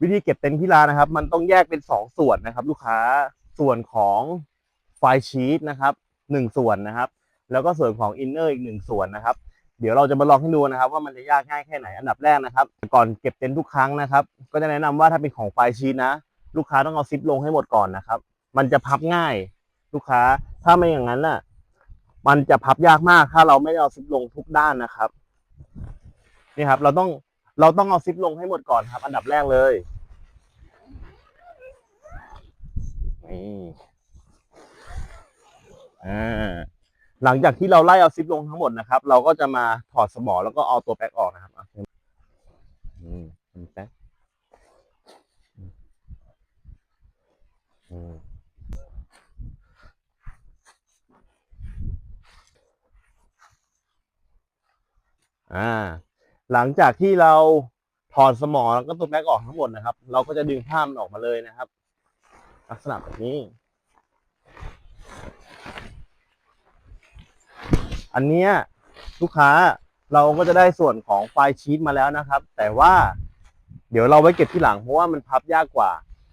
วิธีเก็บเต็นท์ที่ร้านนะครับ มันต้องแยกเป็นสองส่วนนะครับ ลูกค้าส่วนของไฟชีตนะครับหนึ่งส่วนนะครับ แล้วก็ส่วนของอินเนอร์อีกหนึ่งส่วนนะครับ เดี๋ยวเราจะมาลองให้ดูนะครับ ว่ามันจะยากง่ายแค่ไหนอันดับแรกนะครับ ก่อนเก็บเต็นท์ทุกครั้งนะครับ ก็จะแนะนำว่าถ้าเป็นของไฟชีตนะ ลูกค้าต้องเอาซิปลงให้หมดก่อนนะครับ มันจะพับง่าย ลูกค้าถ้าไม่อย่างนั้นน่ะมันจะพับยากมากถ้าเราไม่ได้เอาซิปลงทุกด้านนะครับนี่ครับ เราต้อง เราต้องเอาซิปลงให้หมดก่อนครับ อันดับแรกเลยนี่อ่าหลังจากที่เราไล่เอาซิปลงทั้งหมดนะครับ เราก็จะมาถอดสมอแล้วก็เอาตัวแป๊กออกนะครับอืมแป๊กอืมอ่า หลังจากที่เราถอดสมอแล้วก็ตัวแบ็กออกทั้งหมดนะครับ เราก็จะดึงผ้ามันออกมาเลยนะครับ ลักษณะแบบนี้ อันเนี้ยลูกค้าเราก็จะได้ส่วนของไฟล์ชีตมาแล้วนะครับ แต่ว่าเดี๋ยวเราไว้เก็บที่หลังเพราะว่ามันพับยากกว่า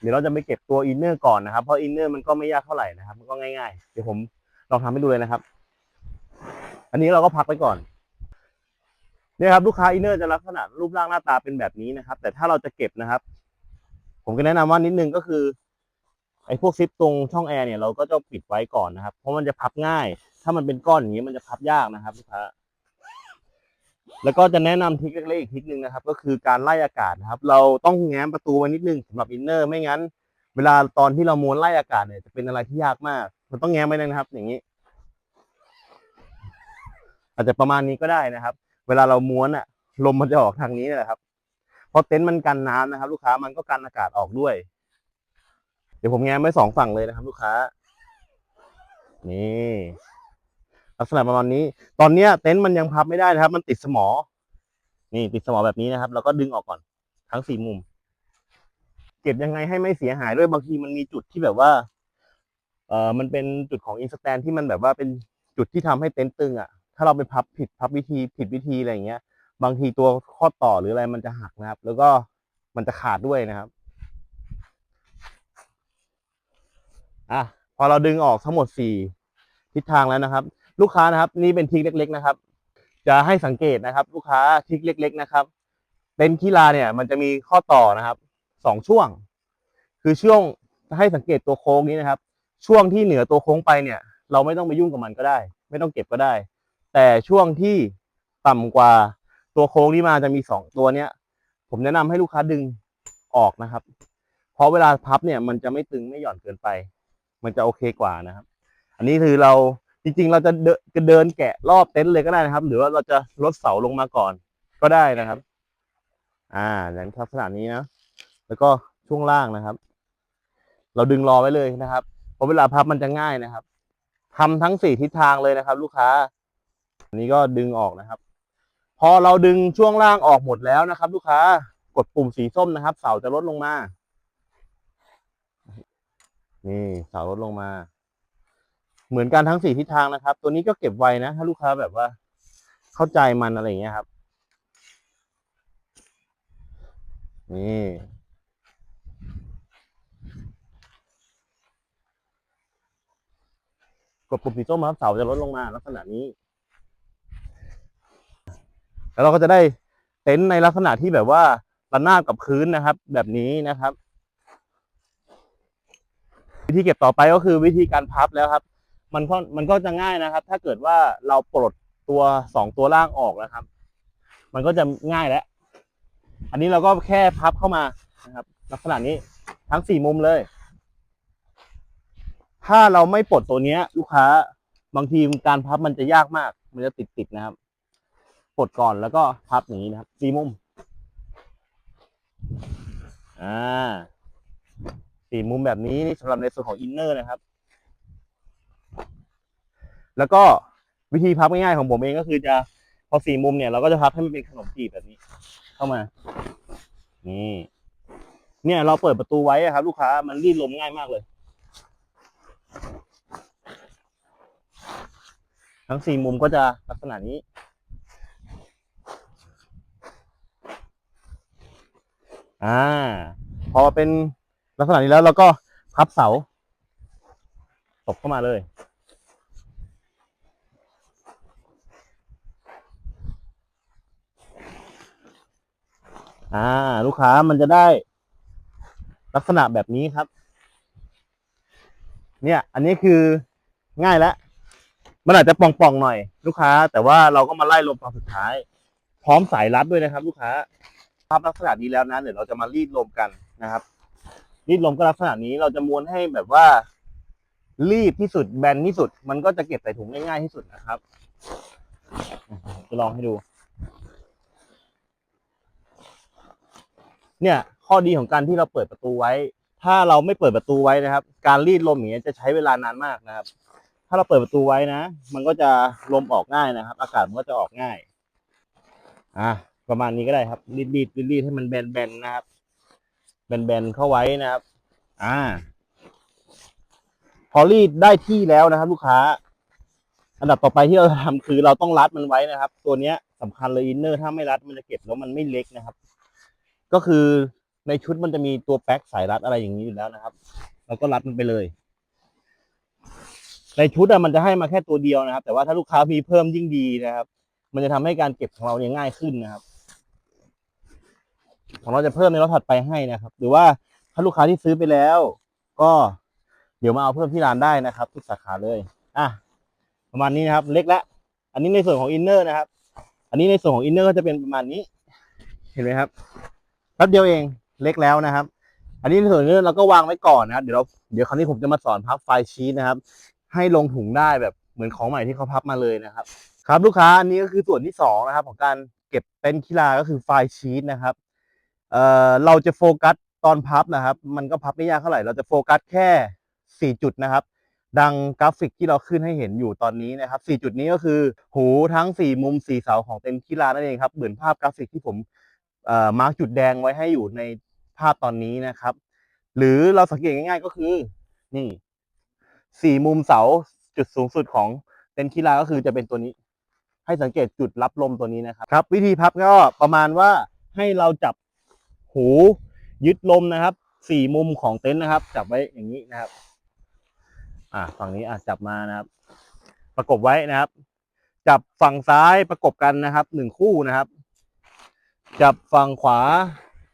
เดี๋ยวเราจะไปเก็บตัวอินเนอร์ก่อนนะครับ เพราะอินเนอร์มันก็ไม่ยากเท่าไหร่นะครับ มันก็ง่ายๆ เดี๋ยวผมลองทำให้ดูเลยนะครับ อันนี้เราก็พักไว้ก่อน เนี่ยครับลูกค้าอินเนอร์จะลักษณะรูปร่างหน้าตาเป็นแบบนี้นะครับ แต่ถ้าเราจะเก็บนะครับ ผมก็แนะนำว่านิดนึงก็คือไอ้พวกซิปตรงช่องแอร์เนี่ยเราก็ต้องปิดไว้ก่อนนะครับ เพราะมันจะพับง่าย ถ้ามันเป็นก้อนอย่างนี้มันจะพับยากนะครับลูกค้าแล้วก็จะแนะนำทริคเล็กๆอีกทริคนึงนะครับ ก็คือการไล่อากาศนะครับ เราต้องแง้มประตูไว้นิดนึงสำหรับอินเนอร์ไม่งั้น เวลาตอนที่เราม้วนไล่อากาศเนี่ยจะเป็นอะไรที่ยากมาก มันต้องแง้มไว้นะครับ อย่างนี้ อาจจะประมาณนี้ก็ได้นะครับ เวลาเราม้วนอะลมมันจะออกทางนี้แหละครับเพราะเต็นท์มันกันน้ำนะครับ ลูกค้ามันก็กันอากาศออกด้วย เดี๋ยวผมแง้มไว้สองฝั่งเลยนะครับ ลูกค้า นี่ลักษณะประมาณนี้ ตอนเนี้ยเต็นท์มันยังพับไม่ได้นะครับ มันติดสมอ นี่ติดสมอแบบนี้นะครับเราก็ดึงออกก่อน ทั้งสี่มุม เก็บยังไงให้ไม่เสียหายด้วยบางทีมันมีจุดที่แบบว่าเออมันเป็นจุดของอินสแตนที่มันแบบว่าเป็นจุดที่ทำให้เต็นท์ตึงอะ ถ้าเราไปพับผิดพับวิธีผิดวิธีอะไรอย่างเงี้ย บางทีตัวข้อต่อหรืออะไรมันจะหักนะครับ แล้วก็มันจะขาดด้วยนะครับอะพอเราดึงออกทั้งหมดสี่ทิศทางแล้วนะครับ ลูกค้านะครับ นี่เป็นทิกเล็ก ๆ นะครับ จะให้สังเกตนะครับ ลูกค้าทิกเล็ก ๆ นะครับเต็นท์กีฬาเนี่ยมันจะมีข้อต่อนะครับสองช่วง คือช่วงให้สังเกตตัวโค้งนี้นะครับ ช่วงที่เหนือตัวโค้งไปเนี่ย เราไม่ต้องไปยุ่งกับมันก็ได้ ไม่ต้องเก็บก็ได้ แต่ช่วงที่ต่ำกว่าตัวโค้งที่มาจะมีสองตัวเนี้ย ผมแนะนำให้ลูกค้าดึงออกนะครับ เพราะเวลาพับเนี่ยมันจะไม่ตึงไม่หย่อนเกินไป มันจะโอเคกว่านะครับ อันนี้คือเราจริงๆ เราจะเดินจะเดนแกะรอบเต็นท์เลยก็ได้นะครับ หรือว่าเราจะลดเสาลงมาก่อนก็ได้นะครับ อ่าอย่างลักษณะนี้นะ แล้วก็ช่วงล่างนะครับ เราดึงรอไว้เลยนะครับ เพราะเวลาพับมันจะง่ายนะครับทำทั้งสี่ทิศทางเลยนะครับ ลูกค้า นนี้ก็ดึงออกนะครับ พอเราดึงช่วงล่างออกหมดแล้วนะครับ ลูกค้ากดปุ่มสีส้มนะครับ เสาจะลดลงมา นี่เสาลดลงมา เหมือนกันทั้งสี่ทิศทางนะครับ ตัวนี้ก็เก็บไว้นะ ถ้าลูกค้าแบบว่า เข้าใจมันอะไรอย่างเงี้ยครับ นี่กดปุ่มสีส้มครับเสาจะลดลงมาลักษณะนี้ แล้วเราก็จะได้เต็นท์ในลักษณะที่แบบว่าระนาบกับพื้นนะครับ แบบนี้นะครับ วิธีเก็บต่อไปก็คือวิธีการพับแล้วครับ มันก็มันก็จะง่ายนะครับ ถ้าเกิดว่าเราปลดตัวสองตัวล่างออกนะครับ มันก็จะง่ายแล้ว อันนี้เราก็แค่พับเข้ามานะครับ ลักษณะนี้ทั้งสี่มุมเลย ถ้าเราไม่ปลดตัวเนี้ย ลูกค้าบางทีการพับมันจะยากมาก มันจะติดติดๆนะครับ ปลดก่อนแล้วก็พับอย่างนี้นะครับสี่มุม อ่าสี่มุมแบบนี้นี่สำหรับในส่วนของอินเนอร์นะครับ แล้วก็วิธีพับง่ายๆของผมเองก็คือจะพอสี่มุมเนี่ยเราก็จะพับให้มันเป็นขนมจีบแบบนี้ เข้ามา นี่ เนี่ยเราเปิดประตูไว้ครับ ลูกค้ามันรีดลมง่ายมากเลย ทั้งสี่มุมก็จะลักษณะนี้ อ่า พอเป็นลักษณะนี้แล้วเราก็พับเสาตบเข้ามาเลยอ่า ลูกค้ามันจะได้ลักษณะแบบนี้ครับ เนี่ย อันนี้คือง่ายแล้วมันอาจจะป่องๆหน่อย ลูกค้า แต่ว่าเราก็มาไล่ลมตอนสุดท้าย พร้อมสายรัดด้วยนะครับ ลูกค้า ภาพลักษณะนี้แล้วนะเดี๋ยวเราจะมารีดลมกันนะครับ รีดลมก็ลักษณะนี้เราจะม้วนให้แบบว่า รีบที่สุดแบนที่สุด มันก็จะเก็บใส่ถุงได้ง่ายที่สุดนะครับจะลองให้ดู เนี่ย ข้อดีของการที่เราเปิดประตูไว้ ถ้าเราไม่เปิดประตูไว้นะครับ การรีดลมอย่างเงี้ยจะใช้เวลานานมากนะครับ ถ้าเราเปิดประตูไว้นะ มันก็จะลมออกง่ายนะครับ อากาศมันก็จะออกง่าย อะ ประมาณนี้ก็ได้ครับรีดรีดรีดให้มันแบนๆนะครับ แบนๆเข้าไว้นะครับ อ่า พอรีดได้ที่แล้วนะครับ ลูกค้า อันดับต่อไปที่เราจะทำคือเราต้องรัดมันไว้นะครับ ตัวเนี้ยสำคัญเลยอินเนอร์ถ้าไม่รัดมันจะเก็บแล้วมันไม่เล็กนะครับ ก็คือในชุดมันจะมีตัวแป๊กสายรัดอะไรอย่างนี้อยู่แล้วนะครับเราก็รัดมันไปเลยในชุดอะมันจะให้มาแค่ตัวเดียวนะครับ แต่ว่าถ้าลูกค้ามีเพิ่มยิ่งดีนะครับ มันจะทำให้การเก็บของเราเนี่ยง่ายขึ้นนะครับ ของเราจะเพิ่มในรถถัดไปให้นะครับ หรือว่าถ้าลูกค้าที่ซื้อไปแล้ว ก็เดี๋ยวมาเอาเพิ่มที่ร้านได้นะครับ ทุกสาขาเลย อะประมาณนี้นะครับ เล็กแล้วอันนี้ในส่วนของอินเนอร์นะครับ อันนี้ในส่วนของอินเนอร์ก็จะเป็นประมาณนี้ เห็นไหมครับแป๊บเดียวเองเล็กแล้วนะครับ อันนี้ในส่วนนี้เราก็วางไว้ก่อนนะครับเดี๋ยวเราเดี๋ยวคราวนี้ผมจะมาสอนพับไฟชีตนะครับ ให้ลงถุงได้แบบเหมือนของใหม่ที่เขาพับมาเลยนะครับ ครับลูกค้าอันนี้ก็คือส่วนที่สองนะครับ ของการเก็บเต็นท์กีฬาก็คือไฟชีตนะครับ เอ่อเราจะโฟกัสตอนพับนะครับ มันก็พับไม่ยากเท่าไหร่ เราจะโฟกัสแค่สี่จุดนะครับ ดังกราฟิกที่เราขึ้นให้เห็นอยู่ตอนนี้นะครับสี่จุดนี้ก็คือ หูทั้งสี่มุมสี่เสาของเต็นท์กีฬานั่นเองครับ เหมือนภาพกราฟิกที่ผมเอ่อมาร์กจุดแดงไว้ให้อยู่ในภาพตอนนี้นะครับ หรือเราสังเกตง่ายๆก็คือนี่สี่มุมเสาจุดสูงสุดของเต็นท์กีฬาก็คือจะเป็นตัวนี้ ให้สังเกตจุดรับลมตัวนี้นะครับครับ วิธีพับก็ประมาณว่าให้เราจับ หู ยึดลมนะครับสี่มุมของเต็นท์นะครับ จับไว้อย่างนี้นะครับ อ่าฝั่งนี้อะจับมานะครับ ประกบไว้นะครับ จับฝั่งซ้ายประกบกันนะครับหนึ่งคู่นะครับ จับฝั่งขวา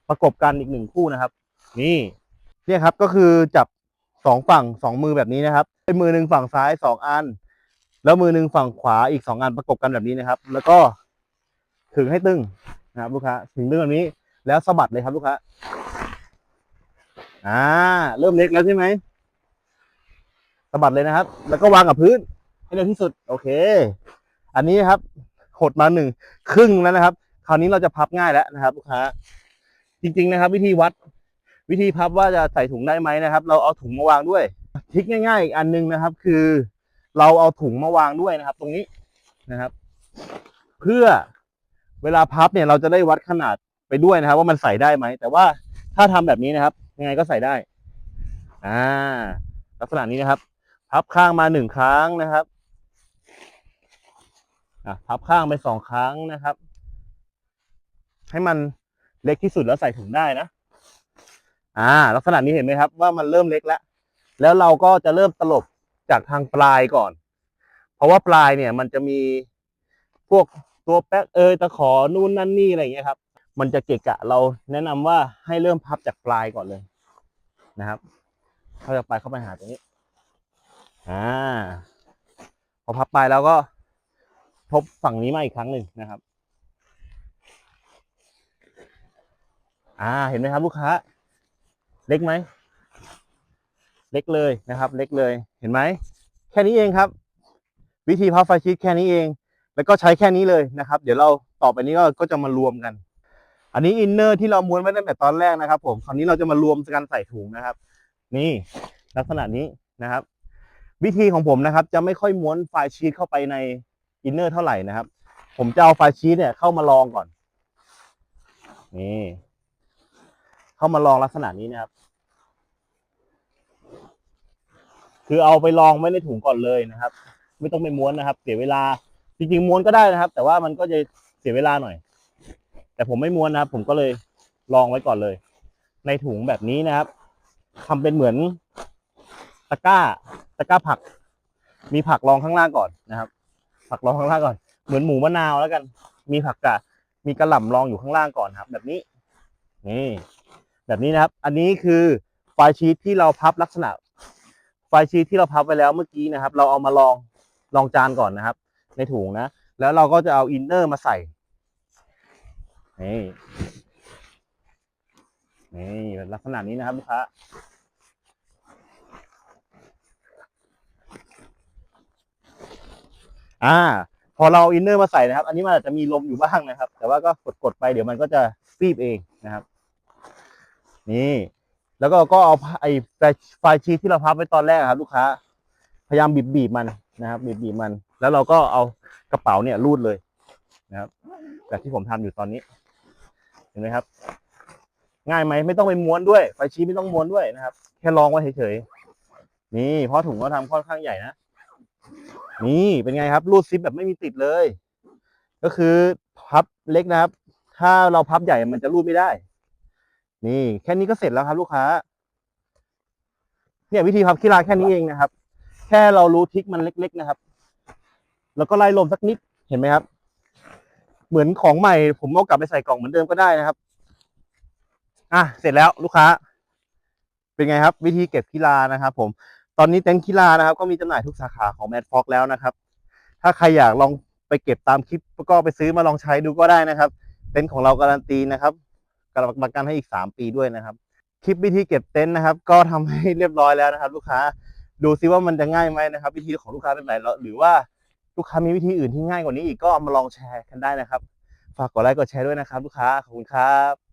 ประกบกันอีกหนึ่งคู่นะครับ นี่เนี่ยครับก็คือจับสองฝั่งสองมือแบบนี้นะครับเป็นมือหนึ่งฝั่งซ้ายสองอัน แล้วมือหนึ่งฝั่งขวาอีกสองอันประกบกันแบบนี้นะครับ แล้วก็ถึงให้ตึงนะครับลูกค้าถึงตึงแบบนี้ แล้วสะบัดเลยครับลูกค้าอ่า เริ่มเล็กแล้วใช่ไหมสะบัดเลยนะครับ แล้วก็วางกับพื้น ให้เร็วที่สุด โอเค อันนี้ครับ หดมาหนึ่งครึ่งแล้วนะครับ คราวนี้เราจะพับง่ายแล้วนะครับ ลูกค้า จริง ๆ นะครับ วิธีวัด วิธีพับว่าจะใส่ถุงได้ไหมนะครับ เราเอาถุงมาวางด้วยทริคง่าย ๆ อีกอันหนึงนะครับ คือ เราเอาถุงมาวางด้วยนะครับ ตรงนี้นะครับ เพื่อเวลาพับเนี่ยเราจะได้วัดขนาด ไปด้วยนะครับ ว่ามันใส่ได้ไหม แต่ว่าถ้าทำแบบนี้นะครับ ยังไงก็ใส่ได้ อ่า ลักษณะนี้นะครับ พับข้างมาหนึ่งครั้งนะครับอะพับข้างไปสองครั้งนะครับ ให้มันเล็กที่สุดแล้วใส่ถุงได้นะ อ่า ลักษณะนี้เห็นไหมครับ ว่ามันเริ่มเล็กแล้ว แล้วเราก็จะเริ่มตลบจากทางปลายก่อน เพราะว่าปลายเนี่ย มันจะมีพวกตัวแป๊กเอยตะขอนู่นนั่นนี่อะไรอย่างเงี้ยครับ มันจะเกะกะเราแนะนำว่าให้เริ่มพับจากปลายก่อนเลยนะครับเข้าจากปลายเข้าไปหาตรงนี้อ่าพอพับปลายแล้วก็ทบฝั่งนี้มาอีกครั้งหนึ่งนะครับ อ่าเห็นไหมครับลูกค้า เล็กไหม เล็กเลยนะครับ เล็กเลยเห็นไหม แค่นี้เองครับ วิธีพับไฟชีตแค่นี้เอง แล้วก็ใช้แค่นี้เลยนะครับ เดี๋ยวเราต่อไปนี้ก็ก็จะมารวมกัน อันนี้อินเนอร์ที่เราม้วนไว้ตั้งแต่ตอนแรกนะครับ ผมคราวนี้เราจะมารวมกันใส่ถุงนะครับ นี่ลักษณะนี้นะครับ วิธีของผมนะครับ จะไม่ค่อยม้วนไฟล์ชีตเข้าไปในอินเนอร์เท่าไหร่นะครับ ผมจะเอาไฟล์ชีตเนี่ยเข้ามาลองก่อน นี่ เข้ามาลองลักษณะนี้นะครับ คือเอาไปลองไว้ในถุงก่อนเลยนะครับ ไม่ต้องไปม้วนนะครับ เสียเวลาจริงๆม้วนก็ได้นะครับ แต่ว่ามันก็จะเสียเวลาหน่อย แต่ผมไม่ม้วนนะครับ ผมก็เลยลองไว้ก่อนเลย ในถุงแบบนี้นะครับทำเป็นเหมือนตะกร้าตะกร้าผัก มีผักรองข้างล่างก่อนนะครับ ผักรองข้างล่างก่อน เหมือนหมูมะนาวแล้วกัน มีผักกะมีกระหล่ำรองอยู่ข้างล่างก่อนครับ แบบนี้ นี่ แบบนี้นะครับ อันนี้คือไฟชีตที่เราพับลักษณะ ไฟชีตที่เราพับไว้แล้วเมื่อกี้นะครับ เราเอามาลองลองจานก่อนนะครับ ในถุงนะ แล้วเราก็จะเอาอินเนอร์มาใส่ นี่นี่เป็นลักษณะนี้นะครับลูกค้าอ่า พอเราอินเนอร์มาใส่นะครับ อันนี้มันอาจจะมีลมอยู่บ้างนะครับ แต่ว่าก็กดๆไปเดี๋ยวมันก็จะฟีบเองนะครับ นี่ แล้วก็ก็เอาไอ้ไฟชีทที่เราพับไว้ตอนแรกอะครับ ลูกค้า พยายามบีบบีบๆมันนะครับ บีบบีบๆมัน แล้วเราก็เอากระเป๋าเนี่ยรูดเลยนะครับแบบที่ผมทำอยู่ตอนนี้ เห็นไหมครับ ง่ายไหมไม่ต้องไปม้วนด้วย ไฟชีทไม่ต้องม้วนด้วยนะครับ แค่ลองไว้เฉยๆนี่เพราะถุงเขาทำค่อนข้างใหญ่นะนี่เป็นไงครับรูดซิปแบบไม่มีติดเลย ก็คือพับเล็กนะครับ ถ้าเราพับใหญ่มันจะรูดไม่ได้ นี่ แค่นี้ก็เสร็จแล้วครับ ลูกค้า เนี่ยวิธีพับคีราแค่นี้เองนะครับ แค่เรารู้ทิกมันเล็ก ๆ นะครับ แล้วก็ไล่ลมสักนิดเห็นไหมครับ เหมือนของใหม่ ผมเอากลับไปใส่กล่องเหมือนเดิมก็ได้นะครับ อะเสร็จแล้วลูกค้า เป็นไงครับ วิธีเก็บกีฬานะครับ ผม ตอนนี้เต็นท์กีฬานะครับ ก็มีจำหน่ายทุกสาขาของแมดฟ็อกแล้วนะครับ ถ้าใครอยากลองไปเก็บตามคลิปก็ไปซื้อมาลองใช้ดูก็ได้นะครับ เต็นท์ของเราการันตีนะครับการประกันให้อีกสามปีด้วยนะครับ คลิปวิธีเก็บเต็นท์นะครับ ก็ทำให้เรียบร้อยแล้วนะครับ ลูกค้าดูซิว่ามันจะง่ายไหมนะครับ วิธีของลูกค้าเป็นไหนหรือว่า ลูกค้ามีวิธีอื่นที่ง่ายกว่านี้อีกก็เอามาลองแชร์กันได้นะครับ ฝากกดไลค์กดแชร์ด้วยนะครับ ลูกค้าขอบคุณครับ